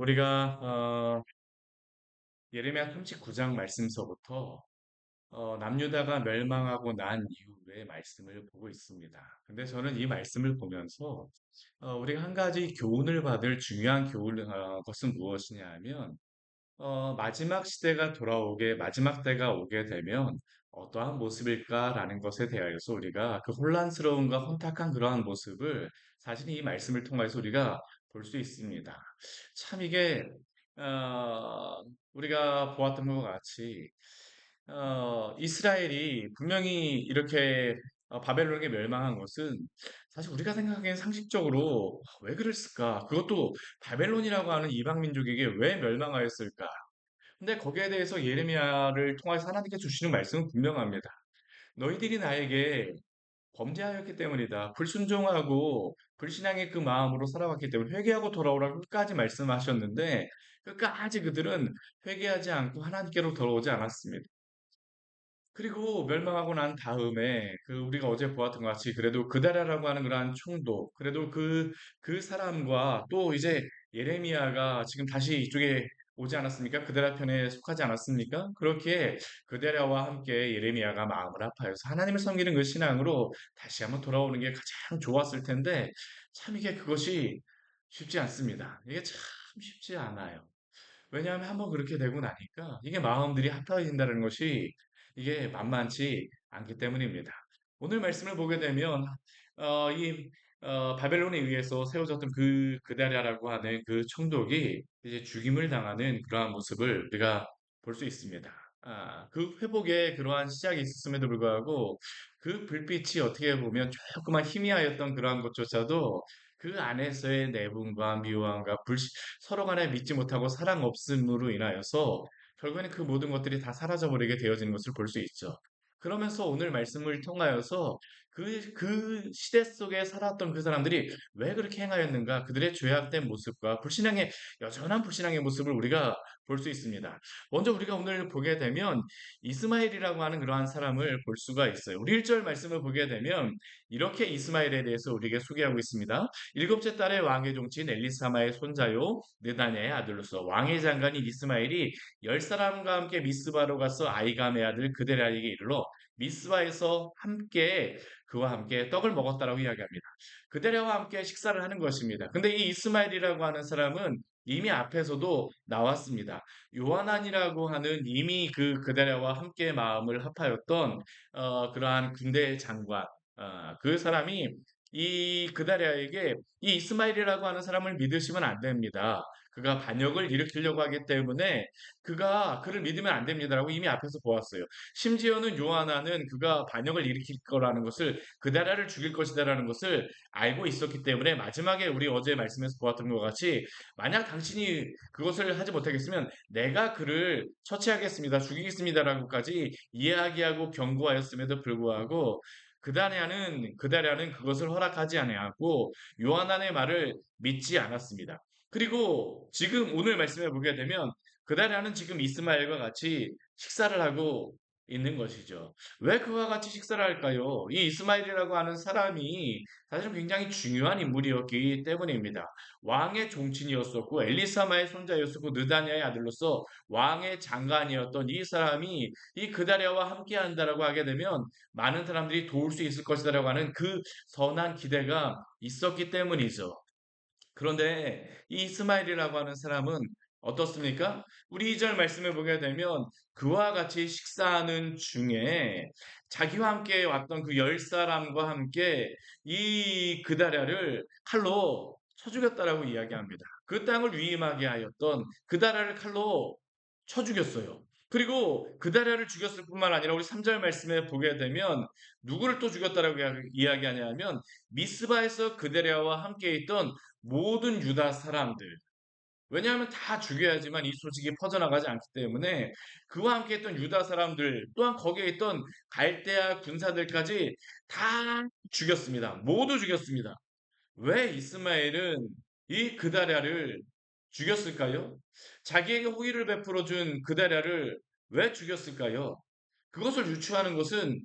우리가 어, 예레미야 39장 말씀서부터 어, 남유다가 멸망하고 난 이후의 말씀을 보고 있습니다. 근데 저는 이 말씀을 보면서 어, 우리가 한 가지 교훈을 받을 중요한 교훈 어, 것은 무엇이냐 하면 어, 마지막 시대가 돌아오게 마지막 때가 오게 되면 어떠한 모습일까라는 것에 대하여서 우리가 그 혼란스러움과 혼탁한 그러한 모습을 사실 이 말씀을 통해서 우리가 볼 수 있습니다. 참 이게 어, 우리가 보았던 것과 같이 어, 이스라엘이 분명히 이렇게 어, 바벨론에게 멸망한 것은 사실 우리가 생각하기엔 상식적으로 왜 그랬을까? 그것도 바벨론이라고 하는 이방 민족에게 왜 멸망하였을까? 근데 거기에 대해서 예레미야를 통해서 하나님께 주시는 말씀은 분명합니다. 너희들이 나에게 범죄하였기 때문이다. 불순종하고 불신앙의 그 마음으로 살아왔기 때문에 회개하고 돌아오라고 끝까지 말씀하셨는데 끝까지 그들은 회개하지 않고 하나님께로 돌아오지 않았습니다. 그리고 멸망하고 난 다음에 그 우리가 어제 보았던 것 같이 그래도 그다라라고 하는 그러한 총독, 그래도 그, 그 사람과 또 이제 예레미야가 지금 다시 이쪽에 오지 않았습니까? 그데라 편에 속하지 않았습니까? 그렇게 그데라와 함께 예레미야가 마음을 아파해서 하나님을 섬기는 그 신앙으로 다시 한번 돌아오는 게 가장 좋았을 텐데 참 이게 그것이 쉽지 않습니다. 이게 참 쉽지 않아요. 왜냐하면 한번 그렇게 되고 나니까 이게 마음들이 합해진다는 것이 이게 만만치 않기 때문입니다. 오늘 말씀을 보게 되면 어, 이 어, 바벨론에 의해서 세워졌던 그 그다랴라고 하는 그 총독이 이제 죽임을 당하는 그러한 모습을 우리가 볼 수 있습니다. 아, 그 회복의 그러한 시작이 있었음에도 불구하고 그 불빛이 어떻게 보면 조그만 희미하였던 그러한 것조차도 그 안에서의 내분과 미워함과 불신, 서로 간에 믿지 못하고 사랑 없음으로 인하여서 결국에는 그 모든 것들이 다 사라져버리게 되어지는 것을 볼 수 있죠. 그러면서 오늘 말씀을 통하여서 그, 그 시대 속에 살았던 그 사람들이 왜 그렇게 행하였는가, 그들의 죄악된 모습과 불신앙의, 여전한 불신앙의 모습을 우리가 볼 수 있습니다. 먼저 우리가 오늘 보게 되면 이스마엘이라고 하는 그러한 사람을 볼 수가 있어요. 우리 1절 말씀을 보게 되면 이렇게 이스마엘에 대해서 우리에게 소개하고 있습니다. 일곱째 달의 왕의 종친 엘리사마의 손자요 느다냐의 아들로서 왕의 장관인 이스마엘이 열 사람과 함께 미스바로 가서 아이감의 아들 그데라에게 이르러 미스바에서 함께 그와 함께 떡을 먹었다라고 이야기합니다. 그데라와 함께 식사를 하는 것입니다. 근데 이 이스마엘이라고 하는 사람은 이미 앞에서도 나왔습니다. 요한안이라고 하는 이미 그 그데라와 함께 마음을 합하였던 어, 그러한 군대 장관 어, 그 사람이 이 그다랴에게 이 이스마엘이라고 하는 사람을 믿으시면 안 됩니다. 그가 반역을 일으키려고 하기 때문에 그가 그를 믿으면 안 됩니다라고 이미 앞에서 보았어요. 심지어는 요하나는 그가 반역을 일으킬 거라는 것을 그다라를 죽일 것이다라는 것을 알고 있었기 때문에 마지막에 우리 어제 말씀에서 보았던 것 같이 만약 당신이 그것을 하지 못하겠으면 내가 그를 처치하겠습니다. 죽이겠습니다라고까지 이야기하고 경고하였음에도 불구하고 그다랴는 그다랴는 그것을 허락하지 아니하고 요한안의 말을 믿지 않았습니다. 그리고 지금 오늘 말씀해 보게 되면 그다랴는 지금 이스마엘과 같이 식사를 하고 있는 것이죠. 왜 그와 같이 식사를 할까요? 이 이스마엘이라고 하는 사람이 사실 굉장히 중요한 인물이었기 때문입니다. 왕의 종친이었었고 엘리사마의 손자였었고 느다냐의 아들로서 왕의 장관이었던 이 사람이 이 그다랴와 함께 한다라고 하게 되면 많은 사람들이 도울 수 있을 것이다라고 하는 그 선한 기대가 있었기 때문이죠. 그런데 이 이스마엘이라고 하는 사람은 어떻습니까? 우리 2절 말씀을 보게 되면 그와 같이 식사하는 중에 자기와 함께 왔던 그 열 사람과 함께 이 그다랴를 칼로 쳐 죽였다라고 이야기합니다. 그 땅을 위임하게 하였던 그다랴를 칼로 쳐 죽였어요. 그리고 그다랴를 죽였을 뿐만 아니라 우리 3절 말씀에 보게 되면 누구를 또 죽였다라고 이야기하냐면 미스바에서 그다랴와 함께 있던 모든 유다 사람들 왜냐하면 다 죽여야지만 이 소식이 퍼져나가지 않기 때문에 그와 함께 했던 유다 사람들 또한 거기에 있던 갈대아 군사들까지 다 죽였습니다. 모두 죽였습니다. 왜 이스마엘은 이 그다랴를 죽였을까요? 자기에게 호의를 베풀어 준 그다랴를 왜 죽였을까요? 그것을 유추하는 것은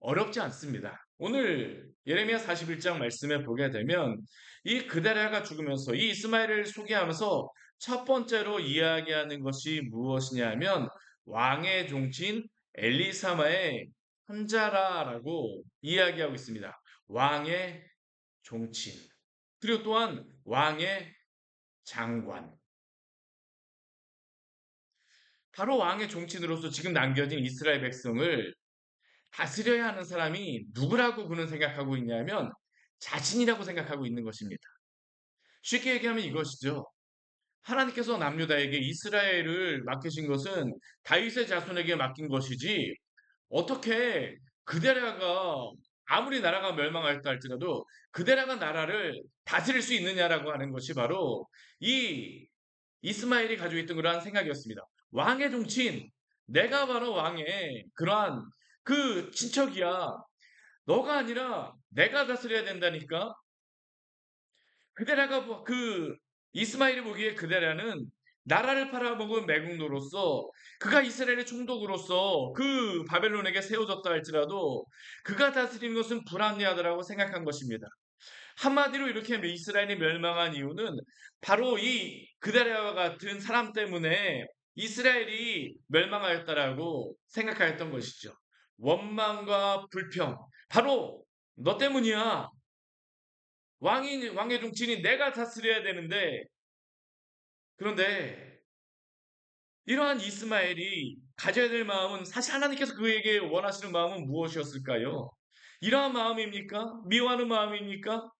어렵지 않습니다. 오늘 예레미야 41장 말씀에 보게 되면 이 그다랴가 죽으면서 이 이스마엘을 소개하면서 첫 번째로 이야기하는 것이 무엇이냐면 왕의 종친 엘리사마의 혼자라라고 이야기하고 있습니다. 왕의 종친. 그리고 또한 왕의 장관. 바로 왕의 종친으로서 지금 남겨진 이스라엘 백성을 다스려야 하는 사람이 누구라고 그는 생각하고 있냐면 자신이라고 생각하고 있는 것입니다. 쉽게 얘기하면 이것이죠. 하나님께서 남유다에게 이스라엘을 맡기신 것은 다윗의 자손에게 맡긴 것이지 어떻게 그데라가 아무리 나라가 멸망할다 할지라도 그데라가 나라를 다스릴 수 있느냐라고 하는 것이 바로 이 이스마엘이 가지고 있던 그러한 생각이었습니다. 왕의 종친, 내가 바로 왕의 그러한 그 친척이야. 너가 아니라 내가 다스려야 된다니까. 그데라가 그 이스마엘이 보기에 그데라는 나라를 팔아먹은 매국노로서 그가 이스라엘의 총독으로서 그 바벨론에게 세워졌다 할지라도 그가 다스리는 것은 불합리하다라고 생각한 것입니다. 한마디로 이렇게 이스라엘이 멸망한 이유는 바로 이 그다랴와 같은 사람 때문에 이스라엘이 멸망하였다라고 생각하였던 것이죠. 원망과 불평. 바로 너 때문이야. 왕이 왕의 종친이 내가 다스려야 되는데 그런데 이러한 이스마엘이 가져야 될 마음은 사실 하나님께서 그에게 원하시는 마음은 무엇이었을까요? 이러한 마음입니까? 미워하는 마음입니까?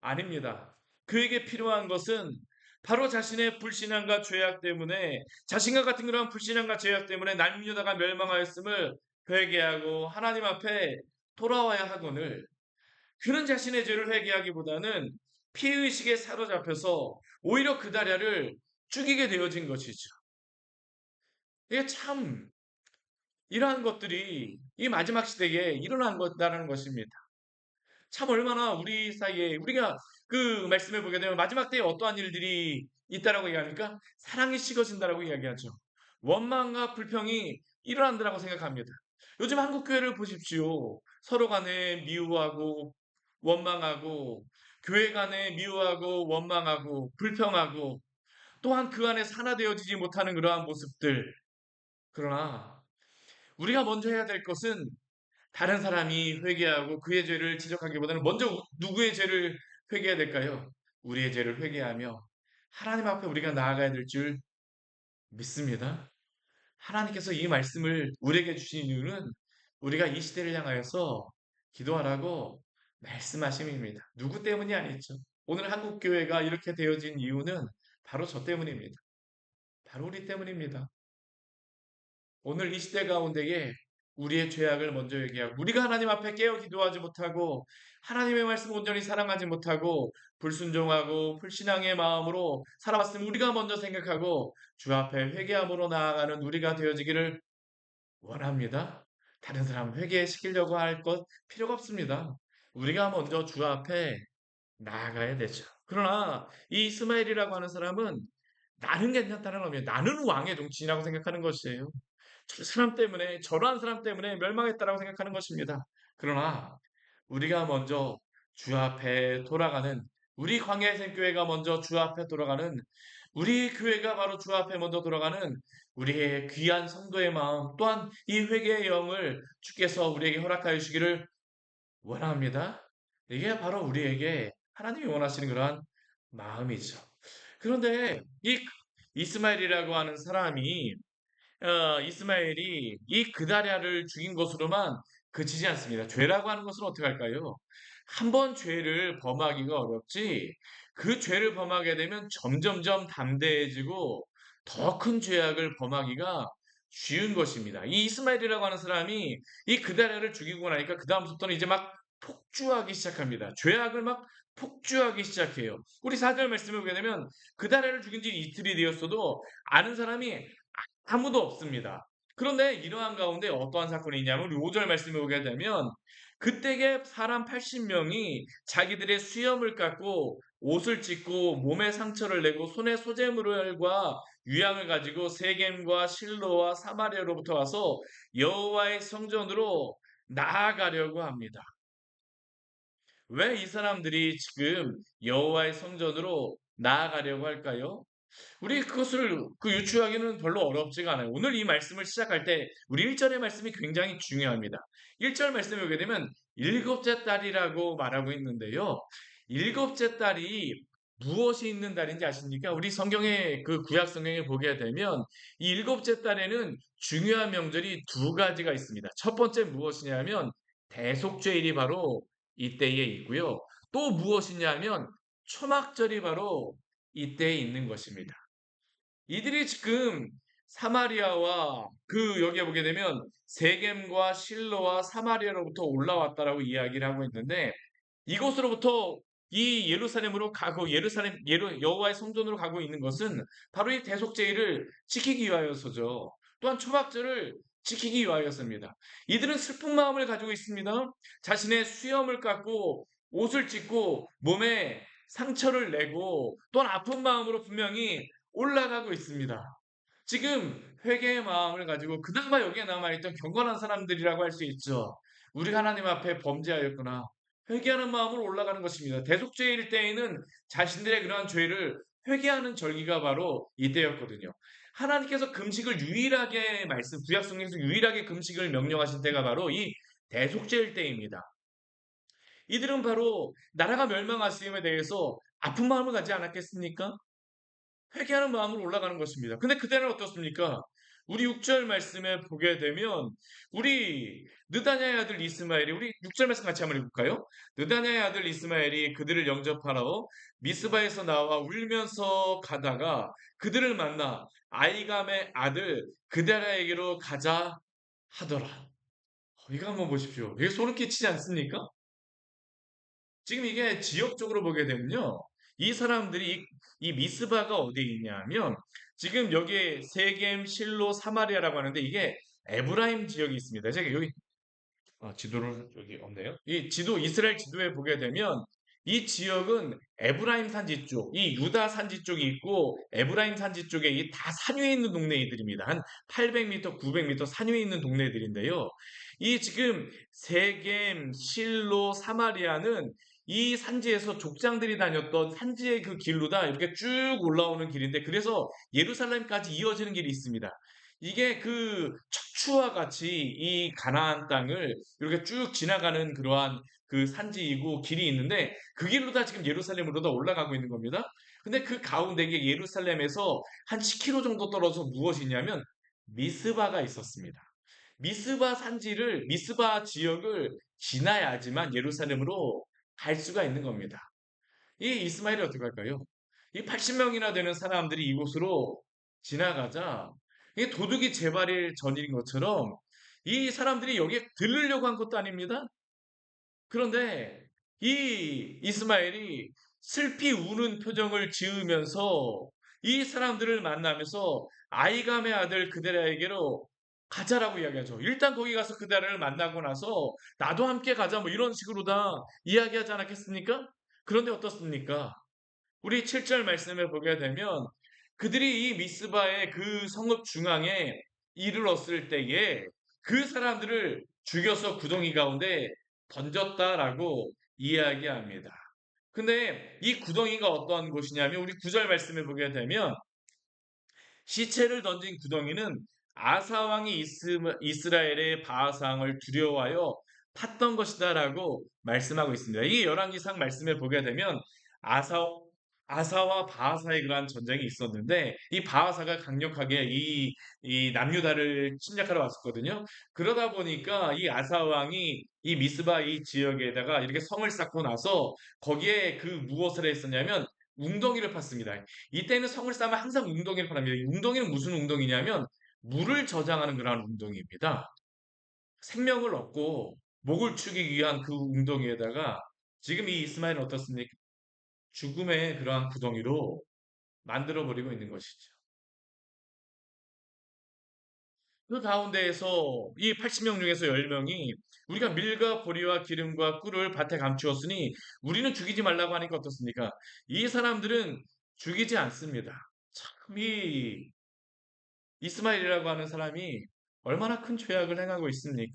아닙니다. 그에게 필요한 것은 바로 자신의 불신앙과 죄악 때문에 자신과 같은 그러한 불신앙과 죄악 때문에 남유다가 멸망하였음을 회개하고 하나님 앞에 돌아와야 하거늘 그런 자신의 죄를 회개하기보다는 피의식에 사로잡혀서 오히려 그 다리를 죽이게 되어진 것이죠. 이게 참 이러한 것들이 이 마지막 시대에 일어난 것다라는 것입니다. 참 얼마나 우리 사이에 우리가 그 말씀을 보게 되면 마지막 때에 어떠한 일들이 있다라고 얘기합니까? 사랑이 식어진다라고 이야기하죠. 원망과 불평이 일어난다라고 생각합니다. 요즘 한국 교회를 보십시오. 서로 간에 미워하고 원망하고 교회 간에 미워하고 원망하고 불평하고 또한 그 안에 산화되어지지 못하는 그러한 모습들. 그러나 우리가 먼저 해야 될 것은 다른 사람이 회개하고 그의 죄를 지적하기보다는 먼저 누구의 죄를 회개해야 될까요? 우리의 죄를 회개하며 하나님 앞에 우리가 나아가야 될 줄 믿습니다. 하나님께서 이 말씀을 우리에게 주신 이유는 우리가 이 시대를 향하여서 기도하라고 말씀하심입니다. 누구 때문이 아니죠. 오늘 한국 교회가 이렇게 되어진 이유는 바로 저 때문입니다. 바로 우리 때문입니다. 오늘 이 시대 가운데에 우리의 죄악을 먼저 얘기하고 우리가 하나님 앞에 깨어 기도하지 못하고 하나님의 말씀 온전히 사랑하지 못하고 불순종하고 불신앙의 마음으로 살아왔으면 우리가 먼저 생각하고 주 앞에 회개함으로 나아가는 우리가 되어지기를 원합니다. 다른 사람 회개시키려고 할 것 필요가 없습니다. 우리가 먼저 주 앞에 나아가야 되죠. 그러나 이 이스마엘이라고 하는 사람은 나는 괜찮다는 겁니다. 나는 왕의 종친이라고 생각하는 것이에요. 저 사람 때문에 저러한 사람 때문에 멸망했다라고 생각하는 것입니다. 그러나 우리가 먼저 주 앞에 돌아가는 우리 광야의 생교회가 먼저 주 앞에 돌아가는 우리 교회가 바로 주 앞에 먼저 돌아가는 우리의 귀한 성도의 마음 또한 이 회개의 영을 주께서 우리에게 허락하여 주기를 원합니다. 이게 바로 우리에게 하나님이 원하시는 그러한 마음이죠. 그런데 이 이스마엘이라고 하는 사람이 어, 이스마엘이 이 그다랴를 죽인 것으로만 그치지 않습니다. 죄라고 하는 것은 어떻게 할까요? 한 번 죄를 범하기가 어렵지 그 죄를 범하게 되면 점점점 담대해지고 더 큰 죄악을 범하기가 쉬운 것입니다. 이 이스마엘이라고 하는 사람이 이 그다랴를 죽이고 나니까 그 다음부터는 이제 막 폭주하기 시작합니다. 죄악을 막 폭주하기 시작해요. 우리 사절 말씀을 보게 되면 그다랴를 죽인 지 이틀이 되었어도 아는 사람이 아무도 없습니다. 그런데 이러한 가운데 어떠한 사건이 있냐면 우리 5절 말씀을 보게 되면 그때에 사람 80명이 자기들의 수염을 깎고 옷을 찢고 몸에 상처를 내고 손에 소재물과 유향을 가지고 세겜과 실로와 사마리아로부터 와서 여호와의 성전으로 나아가려고 합니다. 왜 이 사람들이 지금 여호와의 성전으로 나아가려고 할까요? 우리 그것을 그 유추하기는 별로 어렵지가 않아요. 오늘 이 말씀을 시작할 때 우리 1절의 말씀이 굉장히 중요합니다. 1절 말씀에 보게 되면 일곱째 딸이라고 말하고 있는데요. 일곱째 딸이 무엇이 있는 달인지 아십니까? 우리 성경에 그 구약 성경에 보게 되면 이 일곱째 달에는 중요한 명절이 두 가지가 있습니다. 첫 번째 무엇이냐면 대속죄일이 바로 이때에 있고요. 또 무엇이냐면 초막절이 바로 이때에 있는 것입니다. 이들이 지금 사마리아와 그 여기에 보게 되면 세겜과 실로와 사마리아로부터 올라왔다라고 이야기를 하고 있는데 이곳으로부터 이 예루살렘으로 가고 예루살렘 예루 여호와의 성전으로 가고 있는 것은 바로 이 대속죄일을 지키기 위하여서죠. 또한 초막절을 지키기 위하여서입니다. 이들은 슬픈 마음을 가지고 있습니다. 자신의 수염을 깎고 옷을 찢고 몸에 상처를 내고 또한 아픈 마음으로 분명히 올라가고 있습니다. 지금 회개의 마음을 가지고 그나마 여기에 남아있던 경건한 사람들이라고 할 수 있죠. 우리가 하나님 앞에 범죄하였구나. 회개하는 마음으로 올라가는 것입니다. 대속죄일 때에는 자신들의 그러한 죄를 회개하는 절기가 바로 이때였거든요. 하나님께서 금식을 유일하게 말씀, 구약성경에서 유일하게 금식을 명령하신 때가 바로 이 대속죄일 때입니다. 이들은 바로 나라가 멸망하심에 대해서 아픈 마음을 가지 않았겠습니까? 회개하는 마음으로 올라가는 것입니다. 근데 그때는 어떻습니까? 우리 6절 말씀에 보게 되면 우리 느다냐의 아들 이스마엘이 우리 6절 말씀 같이 한번 읽을까요? 느다냐의 아들 이스마엘이 그들을 영접하러 미스바에서 나와 울면서 가다가 그들을 만나 아이감의 아들 그다라에게로 가자 하더라. 어, 이거 한번 보십시오. 이게 소름 끼치지 않습니까? 지금 이게 지역적으로 보게 되면요. 이 사람들이 이, 이 미스바가 어디에 있냐면 지금 여기에 세겜, 실로, 사마리아라고 하는데 이게 에브라임 지역이 있습니다. 제가 여기 아, 지도를 여기 없네요. 이 지도 이스라엘 지도에 보게 되면 이 지역은 에브라임 산지 쪽, 이 유다 산지 쪽이 있고 에브라임 산지 쪽에 이 다 산 위에 있는 동네들입니다. 한 800m, 900m 산 위에 있는 동네들인데요. 이 지금 세겜, 실로, 사마리아는 이 산지에서 족장들이 다녔던 산지의 그 길로 다 이렇게 쭉 올라오는 길인데 그래서 예루살렘까지 이어지는 길이 있습니다. 이게 그 척추와 같이 이 가나안 땅을 이렇게 쭉 지나가는 그러한 그 산지이고 길이 있는데 그 길로 다 지금 예루살렘으로 다 올라가고 있는 겁니다. 근데 그 가운데 이게 예루살렘에서 한 10km 정도 떨어져 무엇이 있냐면 미스바가 있었습니다. 미스바 산지를 미스바 지역을 지나야지만 예루살렘으로 갈 수가 있는 겁니다. 이 이스마엘이 어떻게 할까요? 이 80명이나 되는 사람들이 이곳으로 지나가자 이게 도둑이 재발일 전일인 것처럼 이 사람들이 여기에 들르려고 한 것도 아닙니다. 그런데 이 이스마엘이 슬피 우는 표정을 지으면서 이 사람들을 만나면서 아이감의 아들 그데라에게로 가자라고 이야기하죠. 일단 거기 가서 그대를 만나고 나서 나도 함께 가자 뭐 이런 식으로 다 이야기하지 않았겠습니까? 그런데 어떻습니까? 우리 7절 말씀에 보게 되면 그들이 이 미스바의 그 성읍 중앙에 이르렀을 때에 그 사람들을 죽여서 구덩이 가운데 던졌다라고 이야기합니다. 근데 이 구덩이가 어떠한 곳이냐면 우리 9절 말씀에 보게 되면 시체를 던진 구덩이는 아사 왕이 이스라엘의 바하상을 두려워하여 팠던 것이다라고 말씀하고 있습니다. 이 열왕기상 말씀에 보게 되면 아사 아사와 바하사의 그러한 전쟁이 있었는데 이 바하사가 강력하게 이, 이 남유다를 침략하러 왔었거든요. 그러다 보니까 이 아사 왕이 이 미스바 이 지역에다가 이렇게 성을 쌓고 나서 거기에 그 무엇을 했었냐면 웅덩이를 팠습니다. 이때는 성을 쌓으면 항상 웅덩이를 팝니다. 웅덩이는 무슨 웅덩이냐면 물을 저장하는 그러한 웅덩이입니다. 생명을 얻고 목을 축이기 위한 그 웅덩이에다가 지금 이 이스마엘은 어떻습니까? 죽음의 그러한 구덩이로 만들어 버리고 있는 것이죠. 그 가운데에서 이 80명 중에서 10명이 우리가 밀과 보리와 기름과 꿀을 밭에 감추었으니 우리는 죽이지 말라고 하니까 어떻습니까? 이 사람들은 죽이지 않습니다. 참, 이 이스마엘이라고 하는 사람이 얼마나 큰 죄악을 행하고 있습니까?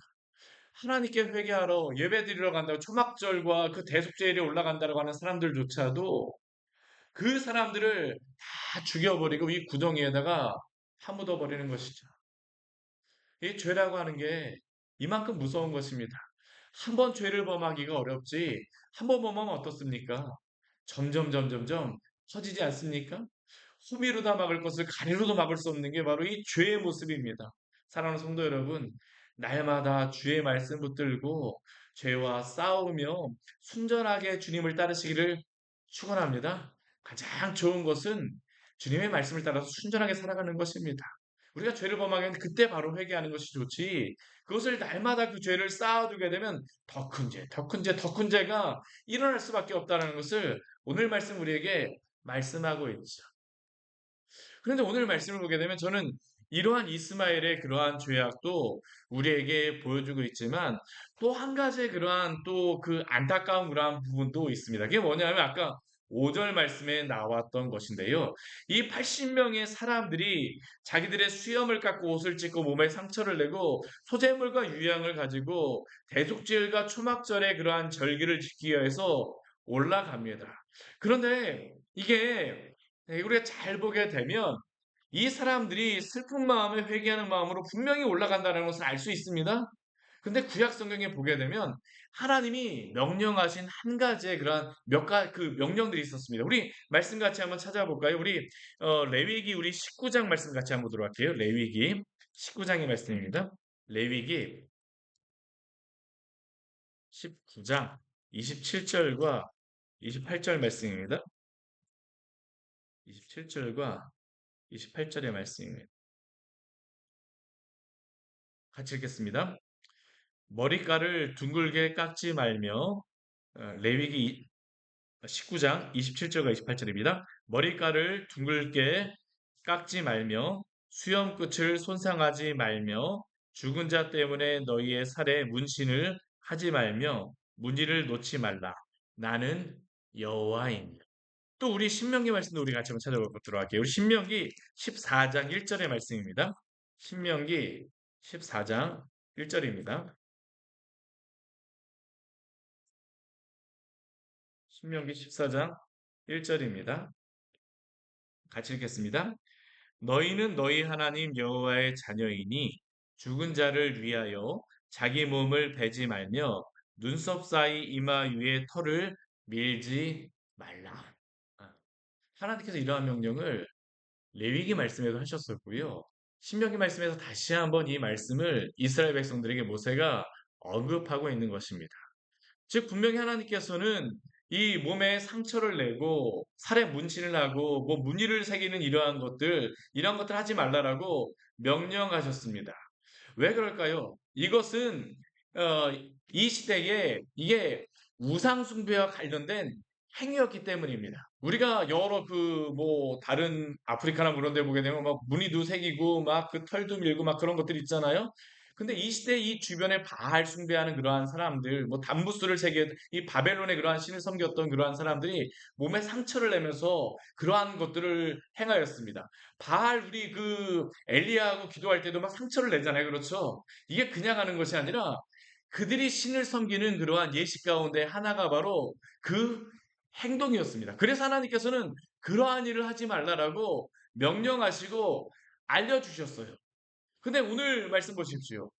하나님께 회개하러 예배드리러 간다고 초막절과 그 대속죄일에 올라간다고 하는 사람들조차도 그 사람들을 다 죽여버리고 이 구덩이에다가 파묻어 버리는 것이죠. 이 죄라고 하는 게 이만큼 무서운 것입니다. 한 번 죄를 범하기가 어렵지 한 번 범하면 어떻습니까? 점점 점점점 커지지 않습니까? 호미로다 막을 것을 가리로도 막을 수 없는 게 바로 이 죄의 모습입니다. 사랑하는 성도 여러분, 날마다 주의 말씀 붙들고 죄와 싸우며 순전하게 주님을 따르시기를 축원합니다. 가장 좋은 것은 주님의 말씀을 따라서 순전하게 살아가는 것입니다. 우리가 죄를 범하면 그때 바로 회개하는 것이 좋지. 그것을 날마다 그 죄를 쌓아두게 되면 더 큰 죄, 더 큰 죄, 더 큰 죄가 일어날 수밖에 없다는 것을 오늘 말씀 우리에게 말씀하고 있죠. 그런데 오늘 말씀을 보게 되면 저는 이러한 이스마엘의 그러한 죄악도 우리에게 보여주고 있지만 또 한 가지 그러한 또 그 안타까운 그러한 부분도 있습니다. 그게 뭐냐면 아까 5절 말씀에 나왔던 것인데요. 이 80명의 사람들이 자기들의 수염을 깎고 옷을 찢고 몸에 상처를 내고 소재물과 유향을 가지고 대속절과 초막절의 그러한 절기를 지키기 위해서 올라갑니다. 그런데 이게 우리가 잘 보게 되면 이 사람들이 슬픈 마음에 회개하는 마음으로 분명히 올라간다는 것을 알 수 있습니다. 근데 구약 성경에 보게 되면 하나님이 명령하신 한 가지의 그러한 몇가그 명령들이 있었습니다. 우리 말씀 같이 한번 찾아볼까요? 우리 어, 레위기 우리 19장 말씀 같이 한번 보도록 할게요. 레위기 19장의 말씀입니다. 레위기 19장 27절과 28절 말씀입니다. 27절과 28절의 말씀입니다. 같이 읽겠습니다. 머리카락을 둥글게 깎지 말며 어, 레위기 19장 27절과 28절입니다. 머리카락을 둥글게 깎지 말며 수염 끝을 손상하지 말며 죽은 자 때문에 너희의 살에 문신을 하지 말며 무늬를 놓지 말라. 나는 여호와입니다. 또 우리 신명기 말씀도 우리 같이 한번 찾아보도록 할게요. 우리 신명기 14장 1절의 말씀입니다. 신명기 14장 1절입니다. 신명기 14장 1절입니다. 같이 읽겠습니다. 너희는 너희 하나님 여호와의 자녀이니 죽은 자를 위하여 자기 몸을 베지 말며 눈썹 사이 이마 위에 털을 밀지 말라. 아, 하나님께서 이러한 명령을 레위기 말씀에도 하셨었고요. 신명기 말씀에서 다시 한번 이 말씀을 이스라엘 백성들에게 모세가 언급하고 있는 것입니다. 즉 분명히 하나님께서는 이 몸에 상처를 내고 살에 문신을 하고 뭐 무늬를 새기는 이러한 것들 이러한 것들 하지 말라라고 명령하셨습니다. 왜 그럴까요? 이것은 어, 이 시대에 이게 우상 숭배와 관련된 행위였기 때문입니다. 우리가 여러 그 뭐 다른 아프리카나 그런 데 보게 되면 막 무늬도 새기고 막 그 털도 밀고 막 그런 것들 있잖아요. 근데 이 시대 이 주변에 바알 숭배하는 그러한 사람들, 뭐 담부스를 새겨 이 바벨론의 그러한 신을 섬겼던 그러한 사람들이 몸에 상처를 내면서 그러한 것들을 행하였습니다. 바알 우리 그 엘리야하고 기도할 때도 막 상처를 내잖아요. 그렇죠? 이게 그냥 하는 것이 아니라 그들이 신을 섬기는 그러한 예식 가운데 하나가 바로 그 행동이었습니다. 그래서 하나님께서는 그러한 일을 하지 말라라고 명령하시고 알려주셨어요. 근데 오늘 말씀 보십시오.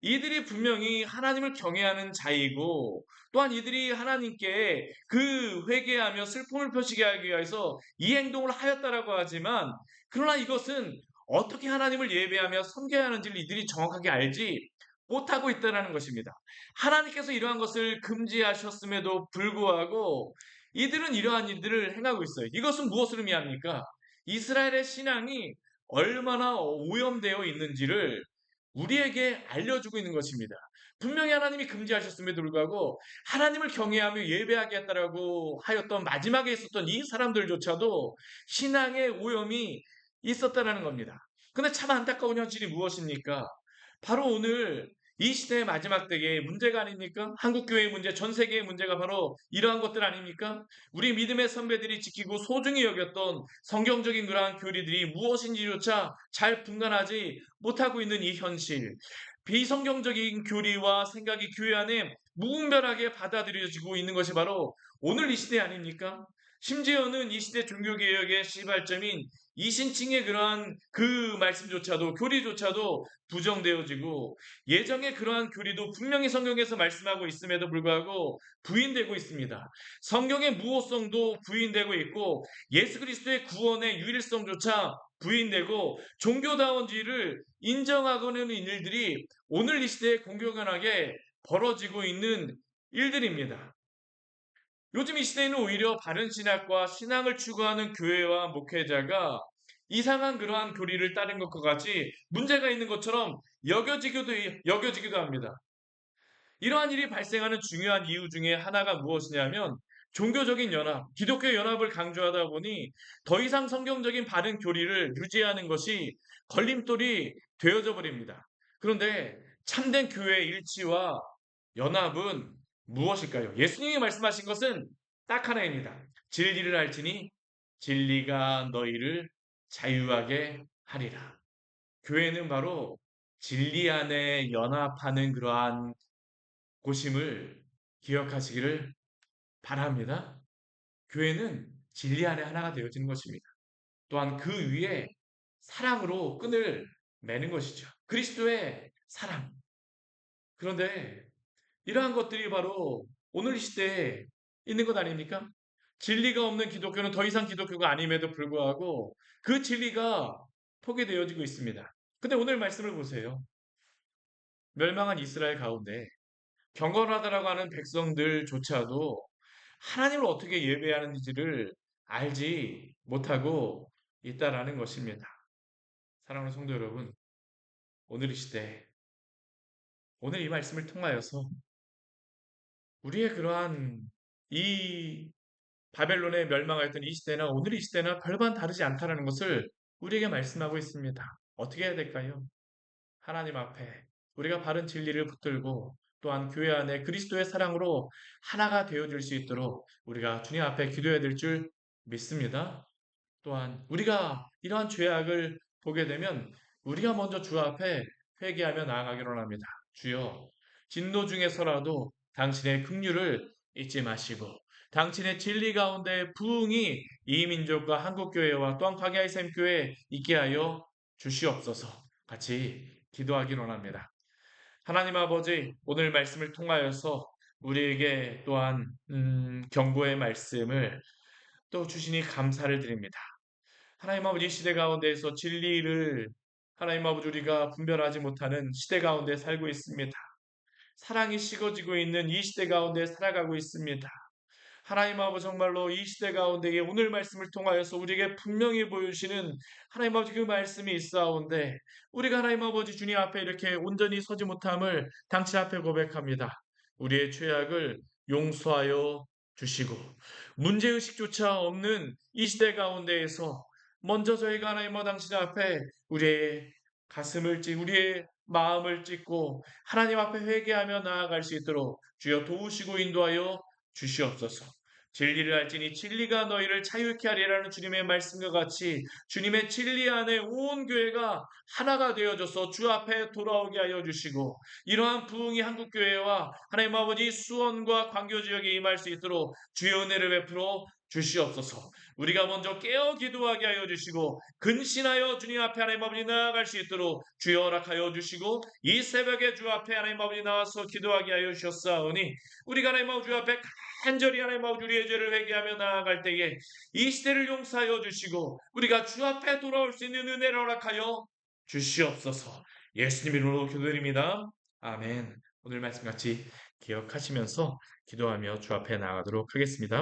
이들이 분명히 하나님을 경외하는 자이고 또한 이들이 하나님께 그 회개하며 슬픔을 표시게 하기 위해서 이 행동을 하였다라고 하지만 그러나 이것은 어떻게 하나님을 예배하며 섬겨야 하는지를 이들이 정확하게 알지 못하고 있다는 것입니다. 하나님께서 이러한 것을 금지하셨음에도 불구하고 이들은 이러한 일들을 행하고 있어요. 이것은 무엇을 의미합니까? 이스라엘의 신앙이 얼마나 오염되어 있는지를 우리에게 알려주고 있는 것입니다. 분명히 하나님이 금지하셨음에도 불구하고 하나님을 경외하며 예배하겠다라고 하였던 마지막에 있었던 이 사람들조차도 신앙의 오염이 있었다라는 겁니다. 근데 참 안타까운 현실이 무엇입니까? 바로 오늘 이 시대의 마지막 때에 문제가 아닙니까? 한국 교회의 문제, 전 세계의 문제가 바로 이러한 것들 아닙니까? 우리 믿음의 선배들이 지키고 소중히 여겼던 성경적인 그러한 교리들이 무엇인지조차 잘 분간하지 못하고 있는 이 현실. 비성경적인 교리와 생각이 교회 안에 무분별하게 받아들여지고 있는 것이 바로 오늘 이 시대 아닙니까? 심지어는 이 시대 종교개혁의 시발점인 이신칭의 그러한 그 말씀조차도 교리조차도 부정되어지고 예정의 그러한 교리도 분명히 성경에서 말씀하고 있음에도 불구하고 부인되고 있습니다. 성경의 무호성도 부인되고 있고 예수 그리스도의 구원의 유일성조차 부인되고 종교다운지를 인정하고는 일들이 오늘 이 시대에 공교견하게 벌어지고 있는 일들입니다. 요즘 이 시대에는 오히려 바른 신학과 신앙을 추구하는 교회와 목회자가 이상한 그러한 교리를 따른 것과 같이 문제가 있는 것처럼 여겨지기도, 여겨지기도 합니다. 이러한 일이 발생하는 중요한 이유 중에 하나가 무엇이냐면 종교적인 연합, 기독교 연합을 강조하다 보니 더 이상 성경적인 바른 교리를 유지하는 것이 걸림돌이 되어져 버립니다. 그런데 참된 교회의 일치와 연합은 무엇일까요? 예수님이 말씀하신 것은 딱 하나입니다. 진리를 알지니 진리가 너희를 자유하게 하리라. 교회는 바로 진리 안에 연합하는 그러한 곳임을 기억하시기를 바랍니다. 교회는 진리 안에 하나가 되어지는 것입니다. 또한 그 위에 사랑으로 끈을 매는 것이죠. 그리스도의 사랑. 그런데 이러한 것들이 바로 오늘 시대에 있는 것 아닙니까? 진리가 없는 기독교는 더 이상 기독교가 아님에도 불구하고 그 진리가 포기되어지고 있습니다. 근데 오늘 말씀을 보세요. 멸망한 이스라엘 가운데 경건하다라고 하는 백성들조차도 하나님을 어떻게 예배하는지를 알지 못하고 있다라는 것입니다. 사랑하는 성도 여러분, 오늘 이 시대, 오늘 이 말씀을 통하여서 우리의 그러한 이 바벨론에 멸망하였던 이 시대나 오늘 이 시대나 별반 다르지 않다는 것을 우리에게 말씀하고 있습니다. 어떻게 해야 될까요? 하나님 앞에 우리가 바른 진리를 붙들고 또한 교회 안에 그리스도의 사랑으로 하나가 되어질 수 있도록 우리가 주님 앞에 기도해야 될 줄 믿습니다. 또한 우리가 이러한 죄악을 보게 되면 우리가 먼저 주 앞에 회개하며 나아가기로 합니다. 주여 진노 중에서라도 당신의 긍휼을 잊지 마시고 당신의 진리 가운데 부흥이 이 민족과 한국교회와 또한 광야의 샘 교회에 있게 하여 주시옵소서 같이 기도하기 원합니다. 하나님 아버지 오늘 말씀을 통하여서 우리에게 또한 음, 경고의 말씀을 또 주시니 감사를 드립니다. 하나님 아버지 시대 가운데에서 진리를 하나님 아버지 우리가 분별하지 못하는 시대 가운데 살고 있습니다. 사랑이 식어지고 있는 이 시대 가운데 살아가고 있습니다. 하나님 아버지 정말로 이 시대 가운데에 오늘 말씀을 통하여서 우리에게 분명히 보여주시는 하나님 아버지 그 말씀이 있사온데 우리가 하나님 아버지 주님 앞에 이렇게 온전히 서지 못함을 당신 앞에 고백합니다. 우리의 죄악을 용서하여 주시고 문제의식조차 없는 이 시대 가운데에서 먼저 저희가 하나님 아 당신 앞에 우리의 가슴을 찌 우리의 마음을 찢고 하나님 앞에 회개하며 나아갈 수 있도록 주여 도우시고 인도하여 주시옵소서. 진리를 알지니 진리가 너희를 자유케 하리라는 주님의 말씀과 같이 주님의 진리 안에 온 교회가 하나가 되어져서 주 앞에 돌아오게 하여 주시고 이러한 부흥이 한국 교회와 하나님 아버지 수원과 광교 지역에 임할 수 있도록 주의 은혜를 베풀어 주시옵소서. 우리가 먼저 깨어 기도하게 하여 주시고 근신하여 주님 앞에 하나님 아버지 나아갈 수 있도록 주여 허락하여 주시고 이 새벽에 주 앞에 하나님 아버지 나와서 기도하게 하여 주셨사오니 우리가 하나님 아버지 주 앞에 간절히 하나님 아버지 우리의 죄를 회개하며 나아갈 때에 이 시대를 용서하여 주시고 우리가 주 앞에 돌아올 수 있는 은혜를 허락하여 주시옵소서 예수님 이름으로 기도드립니다. 아멘 오늘 말씀 같이 기억하시면서 기도하며 주 앞에 나아가도록 하겠습니다.